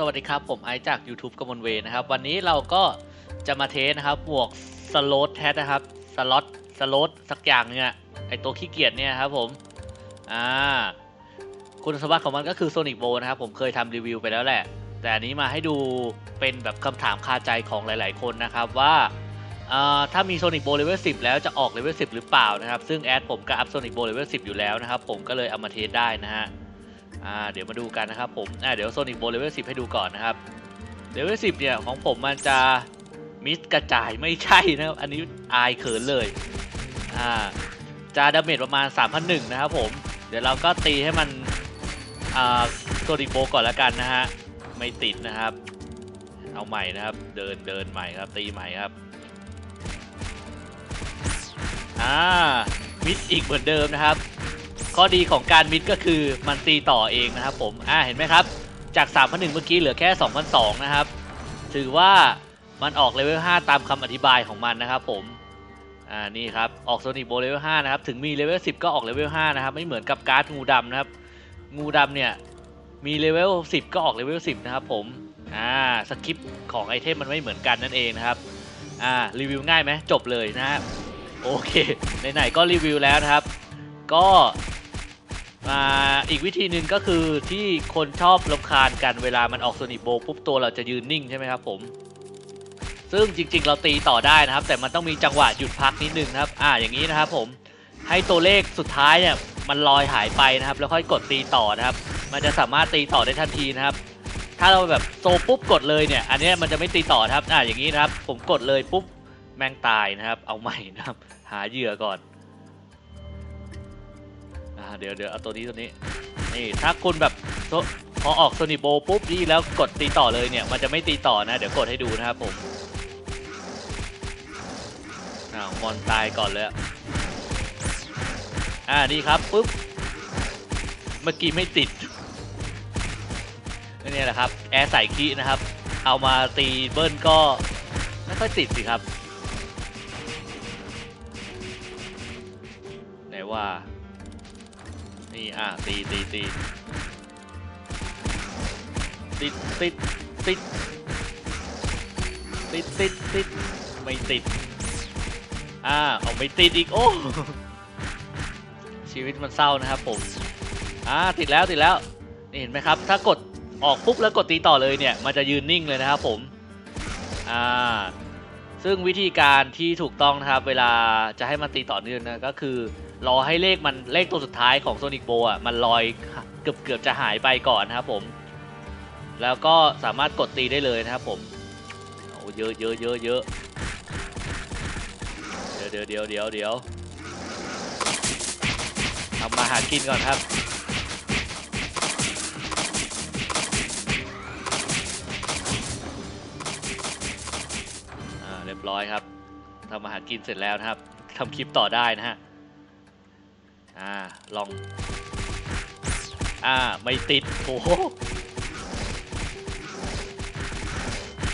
สวัสดีครับ ผมไอจาก YouTube กมลเวนะครับ วันนี้เราก็จะมาเทสนะครับบวกสโลตแทสนะครับสล็อตสโลตสักอย่างเนี่ยไอตัวขี้เกียจเนี่ยครับผมอ่าคุณสมบัติของมันก็คือโซนิ b โบนะครับผมเคยทำรีวิวไปแล้วแหละ แต่อันนี้มาให้ดูเป็นแบบคำถามคาใจของหลาย ๆ คนนะครับว่าถ้ามีโซนิ b โบเลเวล10 แล้วจะออกเลเวล10 หรือเปล่านะครับ ซึ่งแอดผมก็อัพโซนิ b โบเลเวล10 อยู่แล้วนะครับ ผมก็เลยเอามาเทสได้นะฮะ อ่าเดี๋ยวมาดูกันนะครับผมอ่าเดี๋ยวโซนิ c โบเลเวล10ให้ดูก่อนนะครับเลเวล10เนี่ยของผมมันจะมิสกระจายไม่ใช่นะครับ อันนี้อายเขินเลยอ่าจะดาเมจประมาณ 3,001นะครับผม เดี๋ยวเราก็ตีให้มันอ่าโซนิ c โบก่อนละกันนะฮะไม่ติดนะครับ เอาใหม่นะครับ เดินเดินใหม่ครับตีใหม่ครับอ่ามิสอีกเหมือนเดิมนะครับ ข้อดีของการมิดก็คือมันตีต่อเองนะครับผม อ่าเห็นไหมครับ จาก3 0 0 1เมื่อกี้เหลือแค่ 2,002นะครับ ถือว่ามันออกเลเวล5ตามคำอธิบายของมันนะครับผม อ่านี่ครับ ออกโซนิ c โบเลเวล5นะครับ ถึงมีเลเวล10 ก็ออกเลเวล5นะครับ ไม่เหมือนกับการ์ดงูดำนะครับ งูดำเนี่ยมีเลเวล10 ก็ออกเลเวล10 นะครับผม อ่าสคริปต์ของไอเทมมันไม่เหมือนกันนั่นเองนะครับ อ่ารีวิวง่ายไหมจบเลยนะฮะโอเคไหนๆก็รีวิวแล้วนะครับ ก็ อ่าอีกวิธีหนึ่งก็คือที่คนชอบรำคาญกันเวลามันออกโซนิโบปุ๊บตัวเราจะยืนนิ่งใช่ไหมครับผม ซึ่งจริงๆ เราตีต่อได้นะครับ แต่มันต้องมีจังหวะหยุดพักนิดนึงนะครับ อ่าอย่างนี้นะครับผมให้ตัวเลขสุดท้ายเนี่ยมันลอยหายไปนะครับ แล้วค่อยกดตีต่อนะครับ มันจะสามารถตีต่อได้ทันทีนะครับ ถ้าเราแบบโซปุ๊บกดเลยเนี่ย อันนี้มันจะไม่ตีต่อครับอ่าอย่างนี้นะครับ ผมกดเลยปุ๊บแม่งตายนะครับ เอาใหม่นะครับ หาเหยื่อก่อน เดี๋ยวเดี๋ยวเอาตัวนี้ตัวนี้ นี่ถ้าคุณแบบโซพอออกโซนิโบปุ๊บนี่แล้วกดตีต่อเลยเนี่ย มันจะไม่ตีต่อนะ เดี๋ยวกดให้ดูนะครับผมอ้าวมอนตายก่อนเลยอ่านี่ครับปุ๊บเมื่อกี้ไม่ติดนี่แหละครับแอร์ใส่คีนะครับ เอามาตีเบิ้ลก็ไม่ค่อยติดสิครับ ไหนว่า นี่อะตีตีตีติดติดติดติดติดติดไม่ติดอ่าเอาไม่ติดอีกโอ้ชีวิตมันเศร้านะครับผมอ่าติดแล้วติดแล้วนี่เห็นไหมครับ ถ้ากดออกปุ๊บแล้วกดตีต่อเลยเนี่ยมันจะยืนนิ่งเลยนะครับผมอ่าซึ่งวิธีการที่ถูกต้องนะครับ เวลาจะให้มันตีต่อเนื่องนะก็คือ รอให้เลขมันเลขตัวสุดท้ายของโซนิ c โบอะมันลอยเกือบเกือบจะหายไปก่อนนะครับผม แล้วก็สามารถกดตีได้เลยนะครับผมโอ้เยอะเยอะเยอะเยอะเดี๋ยวเดี๋ยวเดี๋ยวเดี๋ยวเดี๋ยวทำมาหากินก่อนครับอ่าเรียบร้อยครับทำมาหากินเสร็จแล้วนะครับทำคลิปต่อได้นะฮะ อ่า ลอง อ่า ไม่ติดโอ้โห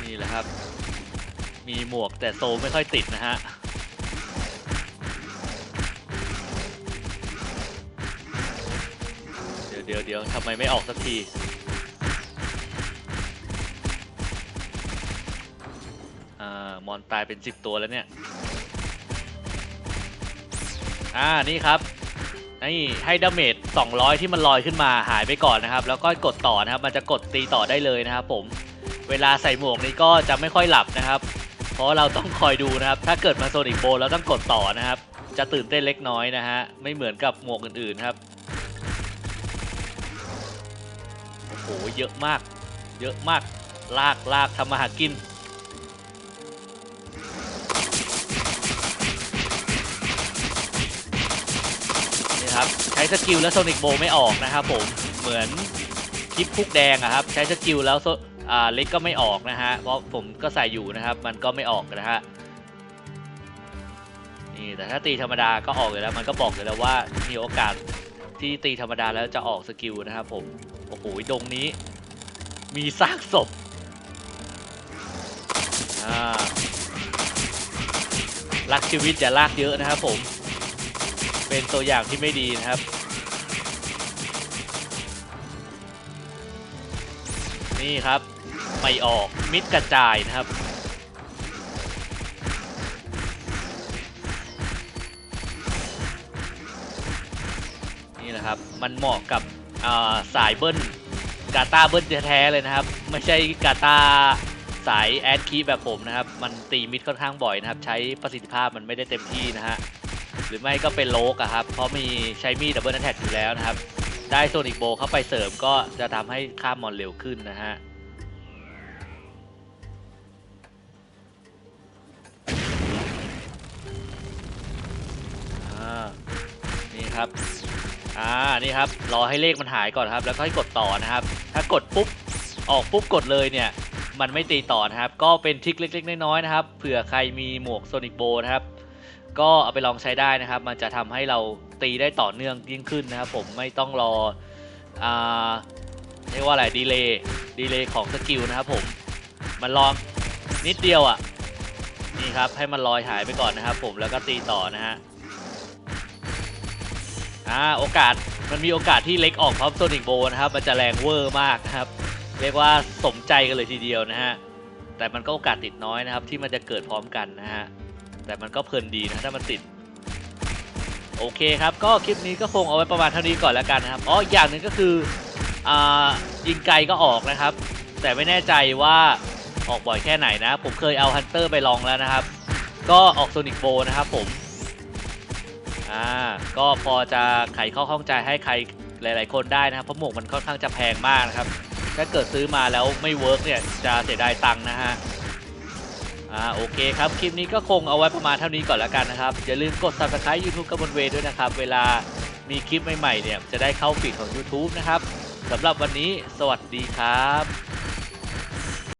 นี่แหละครับ มีหมวกแต่โซไม่ค่อยติดนะฮะเดี๋ยวเดี๋ยวเดี๋ยวทำไมไม่ออกสักที อ่า มอนตายเป็นสิบตัวแล้วเนี่ย อ่า นี่ครับ นี่ให้ดาเมจ200 ที่มันลอยขึ้นมาหายไปก่อนนะครับ แล้วก็กดต่อนะครับ มันจะกดตีต่อได้เลยนะครับผม เวลาใส่หมวกนี้ก็จะไม่ค่อยหลับนะครับ เพราะเราต้องคอยดูนะครับ ถ้าเกิดมาโซนิกโบแล้วต้องกดต่อนะครับ จะตื่นเต้นเล็กน้อยนะฮะ ไม่เหมือนกับหมวกอื่นๆครับ โอ้โห เยอะมาก เยอะมาก ลากลากทำมาหากิน ครับใช้สกิลแล้วโซนิกโบไม่ออกนะครับผมเหมือนคลิปคุกแดงอะครับใช้สกิลแล้วอ่าเล็กก็ไม่ออกนะฮะเพราะผมก็ใส่อยู่นะครับมันก็ไม่ออกนะฮะนี่แต่ถ้าตีธรรมดาก็ออกเลยแล้วมันก็บอกเลยแล้วว่ามีโอกาสที่ตีธรรมดาแล้วจะออกสกิลนะครับผมโอ้โหดงนี้ มีซากศพอ่ารักชีวิตอย่าลากเยอะนะครับผม เป็นตัวอย่างที่ไม่ดีนะครับ นี่ครับ ไม่ออกมิดกระจายนะครับนี่แหละครับ มันเหมาะกับาสายเบิ้ลกาตาเบิ้ลแท้ๆเลยนะครับ ไม่ใช่กาตาสายแอดคีแบบผมนะครับ มันตีมิดค่อนข้างบ่อยนะครับ ใช้ประสิทธิภาพมันไม่ได้เต็มที่นะฮะ หรือไม่ก็เป็นโลกอะครับเพราะมีใช้มีดดับเบิลแท็กอยู่แล้วนะครับ ได้โซนิกโบเข้าไปเสริมก็จะทำให้ข้ามมอนเร็วขึ้นนะฮะนี่ครับ อ่า นี่ครับ รอให้เลขมันหายก่อนครับ แล้วก็ให้กดต่อนะครับ ถ้ากดปุ๊บ ออกปุ๊บกดเลยเนี่ย มันไม่ตีต่อนะครับ ก็เป็นทริคเล็กๆ น้อยๆนะครับ เผื่อใครมีหมวกโซนิกโบนะครับ ก็เอาไปลองใช้ได้นะครับ มันจะทำให้เราตีได้ต่อเนื่องยิ่งขึ้นนะครับผมไม่ต้องรออ่าเรียกว่าอะไรดีเลย์ดีเลย์ของสกิลนะครับผมมันลองนิดเดียวอะ่ะนี่ครับให้มันลอยหายไปก่อนนะครับผมแล้วก็ตีต่อนะฮะอ่าโอกาสมันมีโอกาสที่เล็กออกพร้อมโซนิกโบนะครับ มันจะแรงเวอร์มากนะครับ เรียกว่าสมใจกันเลยทีเดียวนะฮะแต่มันก็โอกาสติดน้อยนะครับที่มันจะเกิดพร้อมกันนะฮะ แต่มันก็เพลินดีนะถ้ามันติด โอเคครับ ก็คลิปนี้ก็คงเอาไว้ประมาณเท่านี้ก่อนแล้วกันนะครับ อ๋ออีกอย่างหนึ่งก็คืออ่ายิงไกลก็ออกนะครับ แต่ไม่แน่ใจว่าออกบ่อยแค่ไหนนะ ผมเคยเอาฮันเตอร์ไปลองแล้วนะครับ ก็ออกโซนิกโบนะครับผม อ่า ก็พอจะไขข้อข้องใจให้ใครหลาย ๆ คนได้นะครับ เพราะหมวกมันค่อนข้างจะแพงมากนะครับ ถ้าเกิดซื้อมาแล้วไม่เวิร์กเนี่ยจะเสียดายตังค์นะฮะ อ่าโอเคครับ คลิปนี้ก็คงเอาไว้ประมาณเท่านี้ก่อนแล้วกันนะครับ อย่าลืมกด subscribe YouTube กระบวนเวด้วยนะครับ เวลามีคลิปใหม่ๆเนี่ยจะได้เข้าฟีดของ YouTube นะครับสำหรับวันนี้สวัสดีครับ